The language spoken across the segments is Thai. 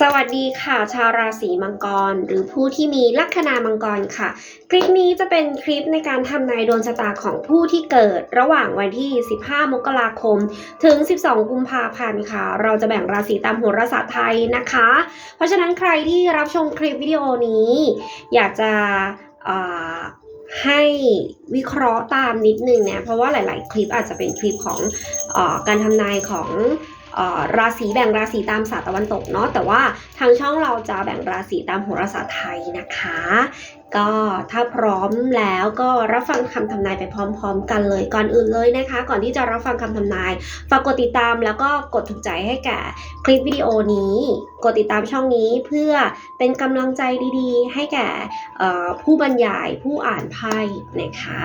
สวัสดีค่ะ ชาวราศีมังกร หรือผู้ที่มีลัคนามังกรค่ะ คลิปนี้จะเป็นคลิปในการทำนายดวงชะตาของผู้ที่เกิดระหว่างวันที่ 15 มกราคม ถึง 12 กุมภาพันธ์ค่ะ เราจะแบ่งราศีตามโหราศาสตร์ไทยนะคะ เพราะฉะนั้นใครที่รับชมคลิปวิดีโอนี้ อยากจะให้วิเคราะห์ตามนิดนึงเนี่ยเพราะว่าหลาย ๆ คลิปอาจจะเป็นคลิปของอการทำนายของ ราศีแบ่งราศีตามศาสตร์ตะวันตกเนาะแต่ว่าทางช่องเราจะแบ่งราศีตามโหราศาสตร์ไทยนะคะ ก็ถ้าพร้อมแล้วก็รับฟังคำทำนายไปพร้อม ๆ กันเลยก่อนอื่นเลยนะคะ ก่อนที่จะรับฟังคำทำนายฝากกดติดตามแล้วก็กดถูกใจให้แก่คลิปวิดีโอนี้ กดติดตามช่องนี้เพื่อเป็นกำลังใจดีๆ ให้แก่ผู้บรรยายผู้อ่านไพ่นะคะ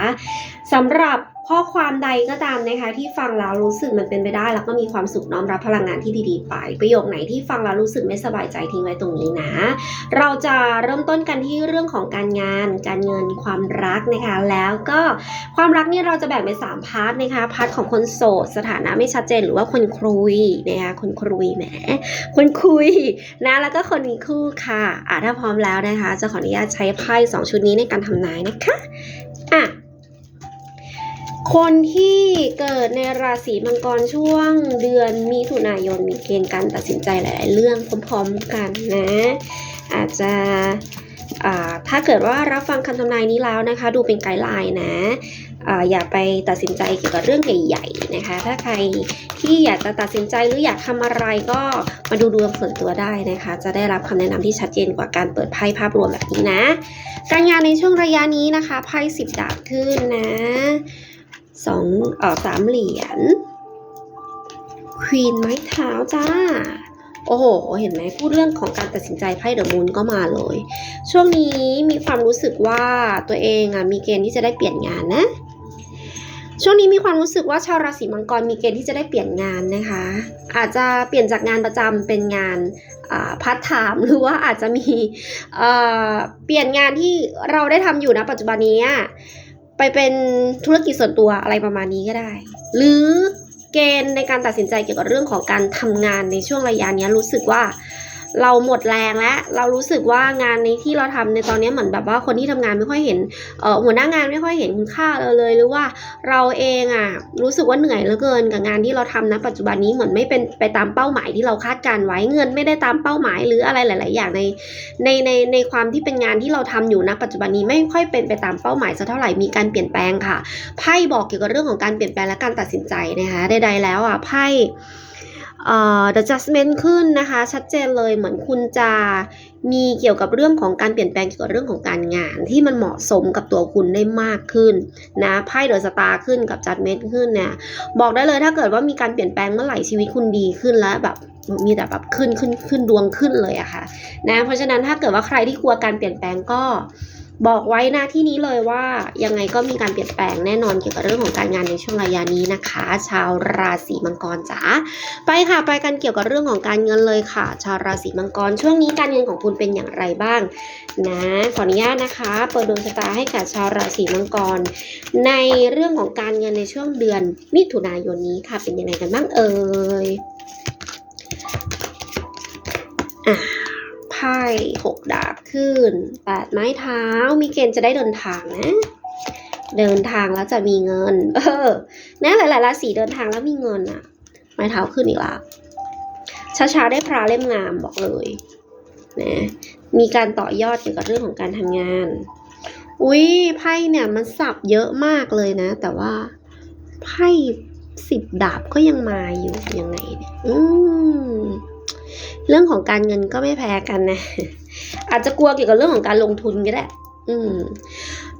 สำหรับ ข้อความใดก็ตามนะคะที่ฟังแล้วรู้สึกมันเป็นไปได้ แล้วก็มีความสุขน้อมรับพลังงานที่ดีๆไป ประโยคไหนที่ฟังแล้วรู้สึกไม่สบายใจทิ้งไว้ตรงนี้นะ เราจะเริ่มต้นกันที่เรื่องของการงาน การเงินความรักนะคะ แล้วก็ความรักนี่เราจะแบ่งเป็นสามพาร์ทนะคะพาร์ทของคนโสดสถานะไม่ชัดเจนหรือว่าคนคุยนะคะคนคุยแหมคนคุยนะแล้วก็คนมีคู่ค่ะอะถ้าพร้อมแล้วนะคะ จะขออนุญาตใช้ไพ่สองชุดนี้ในการทำนายนะคะอะ คนที่เกิดในราศีมังกรช่วงเดือนมิถุนายนมีเกณฑ์การตัดสินใจหลาย ๆ เรื่องพร้อม ๆ กันนะ อาจจะถ้าเกิดว่ารับฟังคำทำนายนี้แล้วนะคะ ดูเป็นไกด์ไลน์นะอ่าอย่าไปตัดสินใจเกี่ยวกับเรื่องใหญ่ๆนะคะ ถ้าใครที่อยากจะตัดสินใจหรืออยากทำอะไรก็มาดูดวงส่วนตัวได้นะคะ จะได้รับคำแนะนำที่ชัดเจนกว่าการเปิดไพ่ภาพรวมแบบนี้นะ การงานในช่วงระยะนี้นะคะไพ่สิบดาบขึ้นนะ สองเอ่อสามเหรียญควีนไม้เท้าจ้า โอ้โห เห็นไหมพูดเรื่องของการตัดสินใจไพ่เดอะมูนก็มาเลย ช่วงนี้มีความรู้สึกว่าตัวเองอะมีเกณฑ์ที่จะได้เปลี่ยนงานนะ ช่วงนี้มีความรู้สึกว่าชาวราศีมังกรมีเกณฑ์ที่จะได้เปลี่ยนงานนะคะ อาจจะเปลี่ยนจากงานประจำเป็นงานพัฒไทม์หรือว่าอาจจะมีเปลี่ยนงานที่เราได้ทำอยู่นะปัจจุบันนี้ ไปเป็นธุรกิจส่วนตัวอะไรประมาณนี้ก็ได้ หรือเกณฑ์ในการตัดสินใจเกี่ยวกับเรื่องของการทำงานในช่วงระยะนี้รู้สึกว่า เราหมดแรงแล้วเรารู้สึกว่างานในที่เราทำในตอนนี้เหมือนแบบว่าคนที่ทำงานไม่ค่อยเห็นเออหัวหน้างานไม่ค่อยเห็นคุณค่าเราเลย หรือว่าเราเองอะรู้สึกว่าเหนื่อยเหลือเกินกับงานที่เราทำนะปัจจุบันนี้เหมือนไม่เป็นไปตามเป้าหมายที่เราคาดการไว้เงินไม่ได้ตามเป้าหมายหรืออะไรหลาย ๆ อย่างในในในในความที่เป็นงานที่เราทำอยู่นะปัจจุบันนี้ไม่ค่อยเป็นไปตามเป้าหมายสักเท่าไหร่มีการเปลี่ยนแปลงค่ะไพ่บอกเกี่ยวกับเรื่องของการเปลี่ยนแปลงและการตัดสินใจนะคะใดๆแล้วอะไพ่ the judgment ขึ้นนะคะ ชัดเจนเลยเหมือนคุณจะมีเกี่ยวกับเรื่องของการเปลี่ยนแปลงเกี่ยวกับเรื่องของการงานที่มันเหมาะสมกับตัวคุณได้มากขึ้นนะไพ่เดอะสตาร์ขึ้นกับ judgment ขึ้นเนี่ยบอกได้เลยถ้าเกิดว่ามีการเปลี่ยนแปลงเมื่อไหร่ชีวิตคุณดีขึ้นแล้วแบบมีแต่แบบขึ้นขึ้นขึ้นดวงขึ้นเลยอะค่ะนะเพราะฉะนั้นถ้าเกิดว่าใครที่กลัวการเปลี่ยนแปลงก็ บอกไว้นะที่นี้เลยว่ายังไงก็มีการเปลี่ยนแปลงแน่นอนเกี่ยวกับเรื่องของการงานในช่วงระยะนี้นะคะ ชาวราศีมังกรจ๋าไปค่ะไปกันเกี่ยวกับเรื่องของการเงินเลยค่ะ ชาวราศีมังกรช่วงนี้การเงินของคุณเป็นอย่างไรบ้างนะขออนุญาตนะคะ เปิดดวงชะตาให้กับชาวราศีมังกร ในเรื่องของการเงินในช่วงเดือนมิถุนายนนี้ค่ะเป็นยังไงกันบ้างเอ่ยอะ ไพ่หกดาบขึ้นแปดไม้เท้า มีเกณฑ์จะได้เดินทางนะ เดินทางแล้วจะมีเงิน เออนะหลายๆราศีเดินทางแล้วมีเงินอะไม้เท้าขึ้นอีกละช้าๆได้พระเล่มงามบอกเลยนะมีการต่อยอดเกี่ยวกับเรื่องของการทำงาน อุ้ยไพ่เนี่ยมันสับเยอะมากเลยนะ แต่ว่าไพ่สิบดาบก็ยังมาอยู่ยังไงเนี่ย อืม เรื่องของการเงินก็ไม่แพ้กันนะ อาจจะกลัวเกี่ยวกับเรื่องของการลงทุนก็ได้อืม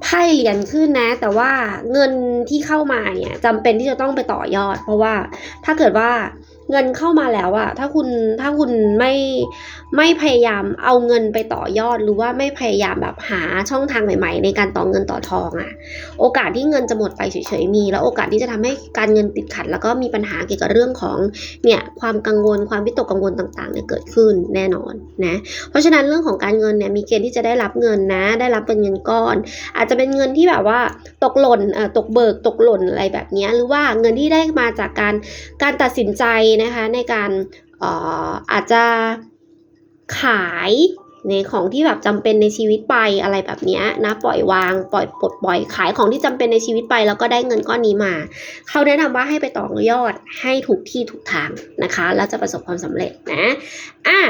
ไพ่เหรียญขึ้นนะ แต่ว่าเงินที่เข้ามาเนี่ยจำเป็นที่จะต้องไปต่อยอด เพราะว่าถ้าเกิดว่า เงินเข้ามาแล้วอะถ้าคุณถ้าคุณไม่ไม่พยายามเอาเงินไปต่อยอดหรือว่าไม่พยายามแบบหาช่องทางใหม่ ๆ ในการต่อเงินต่อทองอะโอกาสที่เงินจะหมดไปเฉยๆมี แล้วโอกาสที่จะทำให้การเงินติดขัด แล้วก็มีปัญหาเกี่ยวกับเรื่องของเนี่ยความกังวลความวิตกกังวลต่างๆเนี่ยเกิดขึ้นแน่นอนนะเพราะฉะนั้นเรื่องของการเงินเนี่ยมีเกณฑ์ที่จะได้รับเงินนะ ได้รับเป็นเงินก้อน อาจจะเป็นเงินที่แบบว่าตกหล่นเอ่อตกเบิกตกหล่นอะไรแบบนี้หรือว่าเงินที่ได้มาจากการการตัดสินใจนะคะในการเอ่อาจจะขายในของที่แบบจำเป็นในชีวิตไปอะไรแบบนี้นะปล่อยวางปล่อยปลดปล่อยขายของที่จำเป็นในชีวิตไป แล้วก็ได้เงินก้อนนี้มา เขาแนะนำว่าให้ไปต่อยอดให้ถูกที่ถูกทางนะคะ แล้วจะประสบความสำเร็จนะอะ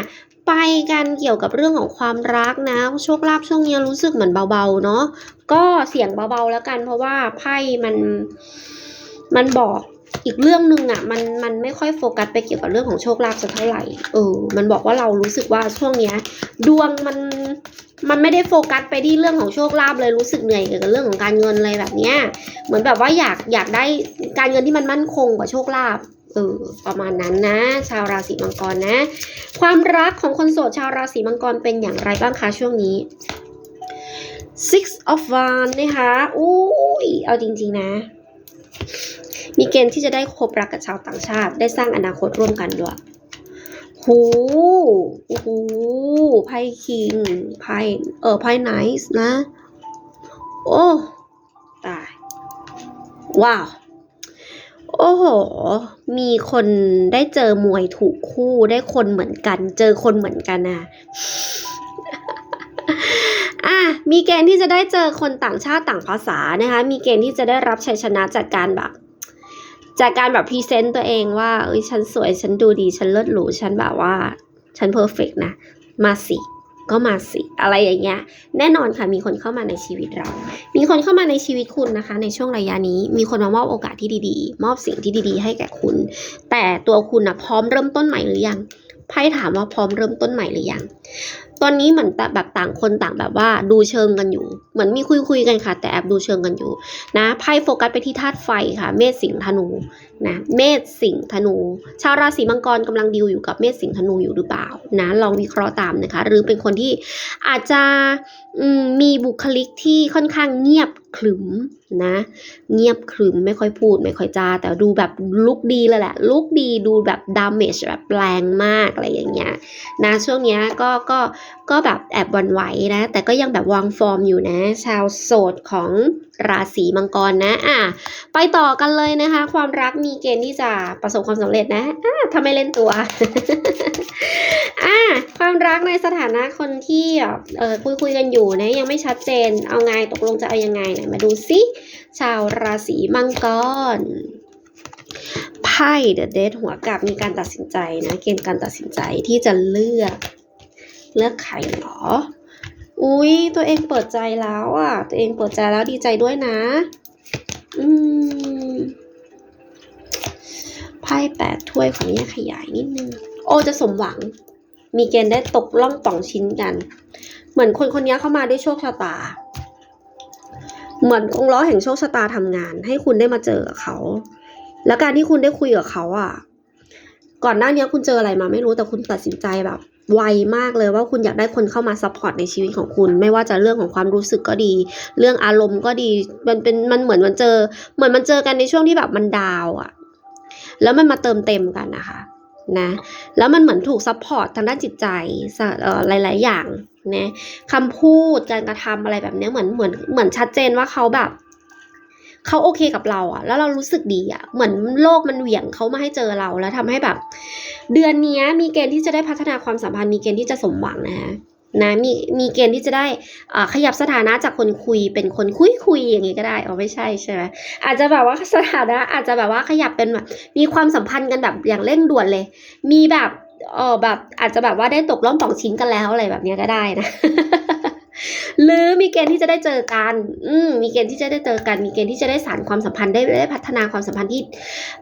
ไปกันเกี่ยวกับเรื่องของความรักนะโชคลาภช่วงนี้รู้สึกเหมือนเบาๆเนาะก็เสียงเบาๆแล้วกันเพราะว่าไพ่มันมันบอก อีกเรื่องหนึ่งอะ่ะมันมันไม่ค่อยโฟกัสไปเกี่ยวกับเรื่องของโชคลาภสักเท่าไหร่เออมันบอกว่าเรารู้สึกว่าช่วงเนี้ย ดวงมันมันไม่ได้โฟกัสไปที่เรื่องของโชคลาภเลยรู้สึกเหนื่อยเกี่ยวกับเรื่องของการเงินอะไรแบบเนี้ยเหมือนแบบว่าอยากอยากได้การเงินที่มันมั่นคงกว่าโชคลาภเออประมาณนั้นนะ ชาวราศีมังกรนะ ความรักของคนโสดชาวราศีมังกรเป็นอย่างไรบ้างคะช่วงนี้ six of wands นะคะอุ้ยเอาจริง ๆ นะ มีเกณฑ์ที่จะได้คบรักกับชาวต่างชาติ ได้สร้างอนาคตร่วมกันด้วยหูโอ้โหไพ่คิงไพ่เออไพ่ไนส์นะ โอ้ตาย ว้าว โอ้โห มีคนได้เจอมวยถูกคู่ได้คนเหมือนกัน เจอคนเหมือนกันนะอะมีเกณฑ์ที่จะได้เจอคนต่างชาติต่างภาษานะคะ มีเกณฑ์ที่จะได้รับชัยชนะจากการแบบ จากการแบบพรีเซนต์ตัวเองว่าเอ้ยฉันสวยฉันดูดีฉันเลิศหรูฉันแบบว่า ฉันเพอร์เฟกนะ มาสิ ก็มาสิ อะไรอย่างเงี้ย แน่นอนค่ะมีคนเข้ามาในชีวิตเรา มีคนเข้ามาในชีวิตคุณนะคะ ในช่วงระยะนี้ มีคนมามอบโอกาสที่ดีๆ มอบสิ่งที่ดีๆ ให้แก่คุณ แต่ตัวคุณนะพร้อมเริ่มต้นใหม่หรือยังไพ่ถามว่าพร้อมเริ่มต้นใหม่หรือยัง ตอนนี้เหมือนแบบต่างคนต่างแบบว่าดูเชิงกันอยู่ เหมือนมีคุยคุยกันค่ะ แต่แอบดูเชิงกันอยู่นะไพ่โฟกัสไปที่ธาตุไฟค่ะ เมษสิงธนูนะเมษสิงธนู ชาวราศีมังกรกำลังดีลอยู่กับเมษสิงธนูอยู่หรือเปล่านะลองวิเคราะห์ตามนะคะ หรือเป็นคนที่อาจจะมมีบุคลิกที่ค่อนข้างเงียบขรึมนะ เงียบขรึมไม่ค่อยพูด ไม่ค่อยจา แต่ดูแบบลุกดีเลยแหละ ลุกดีดูแบบดามเมจแบบแรงมากอะไรอย่างเงี้ยนะช่วงเนี้ยก็ก็ก็แบบแอบวันไหวนะ แต่ก็ยังแบบวางฟอร์มอยู่นะ ชาวโสดของราศีมังกรนะอะไปต่อกันเลยนะคะ ความรักมีเกณฑ์ที่จะประสบความสำเร็จนะอะทำไมเล่นตัวอะความรักในสถานะคนที่เออคุยคุยกันอยู่นะยังไม่ชัดเจน เอาไงตกลงจะเอายังไงไหนมาดูซิชาวราศีมังกรไพ่เดอะเดทหัวกับมีการตัดสินใจนะ เกณฑ์การตัดสินใจที่จะเลือก เลือกใครเหรอ อุ้ยตัวเองเปิดใจแล้วอะ ตัวเองเปิดใจแล้วดีใจด้วยนะ อืมไพ่แปดถ้วยของนี้ขยายนิดนึง โอจะสมหวัง มีเกณฑ์ได้ตกล่องป่องชิ้นกัน เหมือนคนคนนี้เข้ามาด้วยโชคชะตา เหมือนองล้อแห่งโชคชะตาทำงาน ให้คุณได้มาเจอเขา แล้วการที่คุณได้คุยกับเขาอะ ก่อนหน้านี้คุณเจออะไรมาไม่รู้แต่คุณตัดสินใจแบบ ไวมากเลยว่าคุณอยากได้คนเข้ามาซัพพอร์ตในชีวิตของคุณ ไม่ว่าจะเรื่องของความรู้สึกก็ดี เรื่องอารมณ์ก็ดี มันเป็นมันเหมือนมันเจอ เหมือนมันเจอกันในช่วงที่แบบมันดาวอะ่ะ แล้วมันมาเติมเต็มกันนะคะนะ แล้วมันเหมือนถูกซัพพอร์ตทางด้านจิตใจหลาย ๆ อย่างนะคำพูดการกระทำอะไรแบบนี้เหมือนเหมือนเหมือนชัดเจนว่าเขาแบบ เขาโอเคกับเราอะแล้วเรารู้สึกดีอะเหมือนโลกมันเหวี่ยงเขามาให้เจอเราแล้วทำให้แบบ เดือนนี้มีเกณฑ์ที่จะได้พัฒนาความสัมพันธ์มีเกณฑ์ที่จะสมหวังนะคะนะมีมีเกณฑ์ที่จะได้อ่าขยับสถานะจากคนคุยเป็นคนคุยคุยอย่างงี้ก็ได้อ๋อไม่ใช่ใช่ไหมอาจจะแบบว่าสถานะอาจจะแบบว่าขยับเป็นแบบมีความสัมพันธ์กันแบบอย่างเร่งด่วนเลย มีแบบเออแบบอาจจะแบบว่าได้ตกล่องป่องชิ้นกันแล้วอะไรแบบนี้ก็ได้นะ หรือมีเกณฑ์ที่จะได้เจอกัน อืมมีเกณฑ์ที่จะได้เจอกัน มีเกณฑ์ที่จะได้สานความสัมพันธ์ได้ได้พัฒนาความสัมพันธ์ที่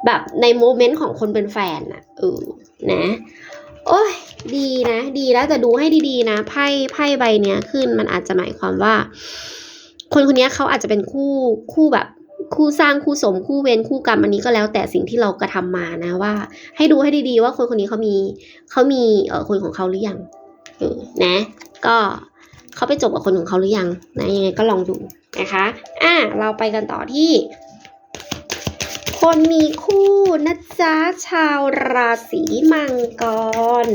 แบบในโมเมนต์ของคนเป็นแฟนน่ะเออนะ โอ้ยดีนะ ดีแล้วแต่ดูให้ดีๆนะไพ่ไพ่ใบเนี้ยขึ้นมันอาจจะหมายความว่า คนคนนี้เขาอาจจะเป็นคู่คู่แบบคู่สร้างคู่สมคู่เวรคู่กรรมอันนี้ก็แล้วแต่สิ่งที่เรากระทำมานะว่า ให้ดูให้ดีๆว่าคนคนนี้เขามีเขามีเออคนของเขาหรือยังออนะ ก็ เขาไปจบกับคนของเขาหรือยังนะยังไงก็ลองดูนะคะอะเราไปกันต่อที่ คนมีคู่นะจ๊ะชาวราศีมังกร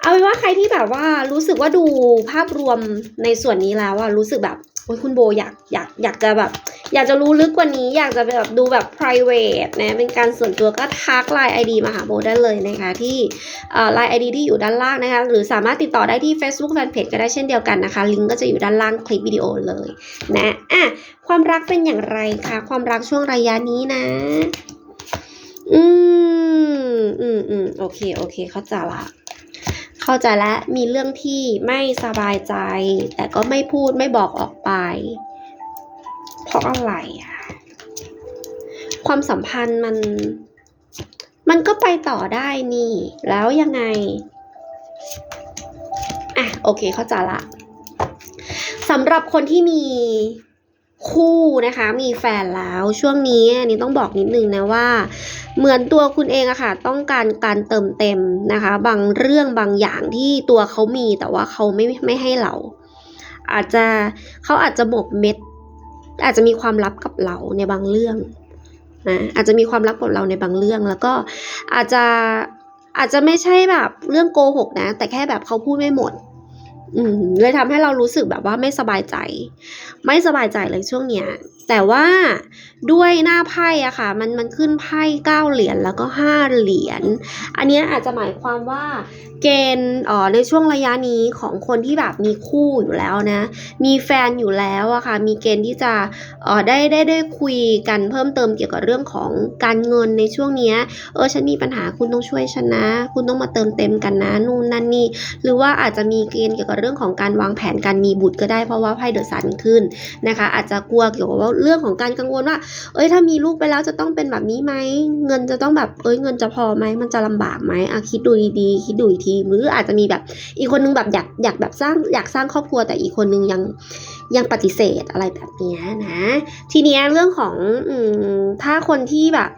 เอาเป็นว่าใครที่แบบว่ารู้สึกว่าดูภาพรวมในส่วนนี้แล้วอะรู้สึกแบบโอ้ยคุณโบอยากอยากอยากจะแบบ อยากจะรู้ลึกกว่านี้อยากจะแบบดูแบบ private นะเป็นการส่วนตัวก็ทัก Line ID มาหาโบได้เลยนะคะ ที่เอ่อ Line ID ที่อยู่ด้านล่างนะคะ หรือสามารถติดต่อได้ที่ Facebook Fanpage ก็ได้เช่นเดียวกันนะคะ ลิงก์ก็จะอยู่ด้านล่างคลิปวิดีโอเลยนะอะความรักเป็นอย่างไรคะความรักช่วงระยะนี้นะ อืมอืมอืมโอเค โอเค เข้าใจละเข้าใจแล้วมีเรื่องที่ไม่สบายใจ แต่ก็ไม่พูดไม่บอกออกไป เพราะอะไรอะความสัมพันธ์มัน มันก็ไปต่อได้นี่ แล้วยังไง อะ โอเคเข้าใจละสำหรับคนที่มีคู่นะคะ มีแฟนแล้วช่วงนี้อันนี้ต้องบอกนิดนึงนะว่า เหมือนตัวคุณเองอะค่ะ ต้องการการเติมเต็มนะคะ บางเรื่องบางอย่างที่ตัวเขามีแต่ว่าเขาไม่ไม่ให้เรา อาจจะเขาอาจจะหมกเม็ด อาจจะมีความลับกับเราในบางเรื่องนะอาจจะมีความลับกับเราในบางเรื่อง แล้วก็อาจจะอาจจะไม่ใช่แบบเรื่องโกหกนะ แต่แค่แบบเขาพูดไม่หมด อืมเลยทำให้เรารู้สึกแบบว่าไม่สบายใจ ไม่สบายใจเลยช่วงเนี้ย แต่ว่าด้วยหน้าไพ่อะค่ะ มันมันขึ้นไพ่เก้าเหรียญแล้วก็ห้าเหรียญ อันนี้อาจจะหมายความว่า เกณฑ์อ่อในช่วงระยะนี้ของคนที่แบบมีคู่อยู่แล้วนะ มีแฟนอยู่แล้วอะค่ะ มีเกณฑ์ที่จะอ่อได้ได้ได้คุยกันเพิ่มเติมเกี่ยวกับเรื่องของการเงินในช่วงเนี้ยเออฉันมีปัญหาคุณต้องช่วยฉันนะ คุณต้องมาเติมเต็มกันนะนู่นนั่นนี่ หรือว่าอาจจะมีเกณฑ์เกี่ยวกับเรื่องของการวางแผนการมีบุตรก็ได้เพราะว่าไพ่เดอะซันขึ้นนะคะ อาจจะกลัวเกี่ยวกับว่าเรื่องของการกังวลว่า เอ้ยถ้ามีลูกไปแล้วจะต้องเป็นแบบนี้ไหมเงินจะต้องแบบเอ้ยเงินจะพอไหมมันจะลำบากไหมอะคิดดูดีๆคิดดูอีกทีหรืออาจจะมีแบบอีกคนนึงแบบอยากอยากแบบสร้างอยากสร้างครอบครัวแต่อีกคนนึงยังยังปฏิเสธอะไรแบบนี้นะ ทีเนี้ยเรื่องของอถ้าคนที่แบบ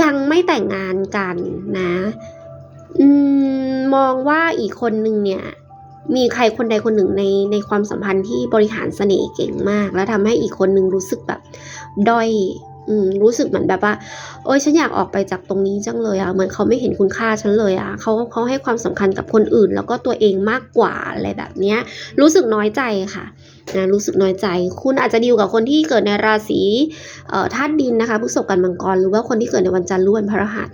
ยังไม่แต่งงานกันนะอมมองว่าอีกคนนึงเนี่ยมีใครคนใดคนหนึ่งในในความสัมพันธ์ที่บริหารเสน่ห์เก่งมาก แล้วทำให้อีกคนนึงรู้สึกแบบด้อย อืมรู้สึกเหมือนแบบว่าโอ๊ยฉันอยากออกไปจากตรงนี้จังเลยอะเหมือนเขาไม่เห็นคุณค่าฉันเลยอะเขาเขาให้ความสำคัญกับคนอื่น แล้วก็ตัวเองมากกว่าอะไรแบบเนี้ยรู้สึกน้อยใจค่ะนะรู้สึกน้อยใจ คุณอาจจะดีลกับคนที่เกิดในราศีเอ่อธาตุดินนะคะพฤษภกันมังกรหรือว่าคนที่เกิดในวันจันทร์หรือวันพฤหัส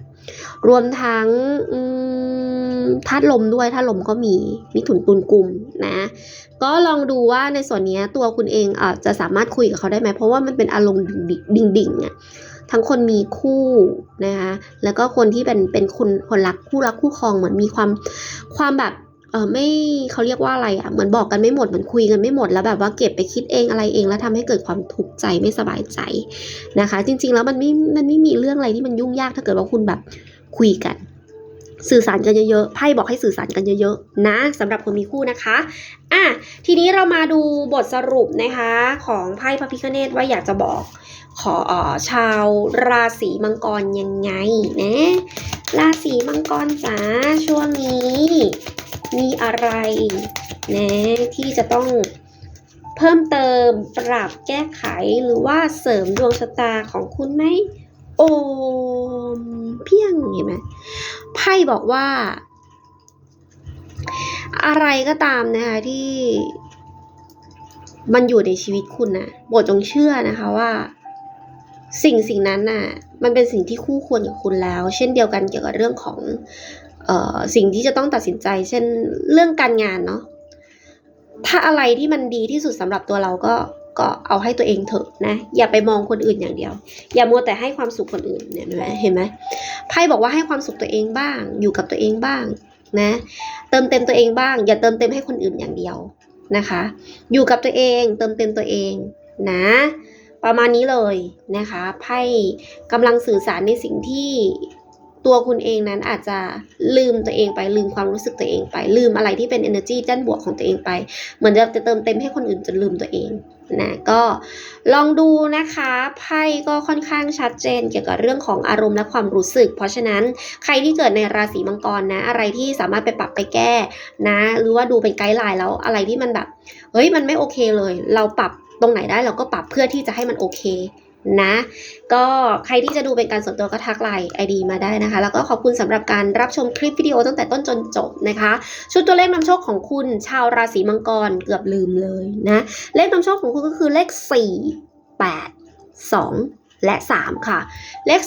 รวมทั้งอืม ธาตุลมด้วยธาตุลมก็มีมิถุนตุลกลุ่มนะ ก็ลองดูว่าในส่วนนี้ตัวคุณเองอาจจะสามารถคุยกับเขาได้ไหมเพราะว่ามันเป็นอารมณ์ดิ่งดิ่งๆอะทั้งคนมีคู่นะคะแล้วก็คนที่เป็นเป็นคนคนรักคู่รักคู่ครองเหมือนมีความความแบบเออไม่เขาเรียกว่าอะไรอะเหมือนบอกกันไม่หมดเหมือนคุยกันไม่หมดแล้วแบบว่าเก็บไปคิดเองอะไรเอง แล้วทำให้เกิดความทุกข์ใจไม่สบายใจนะคะ จริง ๆ แล้วมันไม่มันไม่มีเรื่องอะไรที่มันยุ่งยากถ้าเกิดว่าคุณแบบคุยกัน สื่อสารกันเยอะๆไพ่บอกให้สื่อสารกันเยอะๆนะสำหรับคนมีคู่นะคะอะทีนี้เรามาดูบทสรุปนะคะ ของไพ่พระพิฆเนศว่าอยากจะบอกขอออชาวราศีมังกรยังไงนะราศีมังกรจ๋าช่วงนี้ มีอะไรนะที่จะต้องเพิ่มเติมปรับแก้ไขหรือว่าเสริมดวงชะตาของคุณไหม โอมเพียงเห็นไหมไพ่บอกว่า อะไรก็ตามนะคะที่ มันอยู่ในชีวิตคุณนะโปรดจงเชื่อนะคะว่า สิ่งสิ่งนั้นน่ะ มันเป็นสิ่งที่คู่ควรกับคุณแล้ว เช่นเดียวกันเกี่ยวกับเรื่องของเออสิ่งที่จะต้องตัดสินใจ เช่นเรื่องการงานเนาะถ้าอะไรที่มันดีที่สุดสำหรับตัวเราก็ ก็เอาให้ตัวเองเถอะนะ อย่าไปมองคนอื่นอย่างเดียว อย่ามัวแต่ให้ความสุขคนอื่นเนี่ยเห็นไหมเห็นไหมไพ่บอกว่าให้ความสุขตัวเองบ้าง อยู่กับตัวเองบ้างนะ เติมเต็มตัวเองบ้าง อย่าเติมเต็มให้คนอื่นอย่างเดียวนะคะ อยู่กับตัวเองเติมเต็มตัวเองนะ ประมาณนี้เลยนะคะไพ่กำลังสื่อสารในสิ่งที่ตัวคุณเองนั้นอาจจะลืมตัวเองไปลืมความรู้สึกตัวเองไปลืมอะไรที่เป็น energy ด้านบวกของตัวเองไป เหมือนจะเติมเต็มให้คนอื่นจนลืมตัวเอง นะก็ลองดูนะคะไพ่ก็ค่อนข้างชัดเจนเกี่ยวกับเรื่องของอารมณ์และความรู้สึก เพราะฉะนั้นใครที่เกิดในราศีมังกรนะ อะไรที่สามารถไปปรับไปแก้นะ หรือว่าดูเป็นไกด์ไลน์แล้วอะไรที่มันแบบเฮ้ยมันไม่โอเคเลย เราปรับตรงไหนได้เราก็ปรับเพื่อที่จะให้มันโอเค นะ ก็ใครที่จะดูเป็นการส่วนตัวก็ทักไลน์ไอดีมาได้นะคะ แล้วก็ขอบคุณสำหรับการรับชมคลิปวิดีโอตั้งแต่ต้นจนจบนะคะ ชุดตัวเลขนำโชคของคุณชาวราศีมังกรเกือบลืมเลยนะ เลขนำโชคของคุณก็คือเลข 4 8 2 และ 3 ค่ะ เลข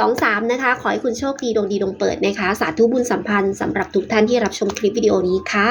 4823 นะคะ ขอให้คุณโชคดีดวงดีดวงเปิดนะคะ สาธุบุญสัมพันธ์สำหรับทุกท่านที่รับชมคลิปวิดีโอนี้ค่ะ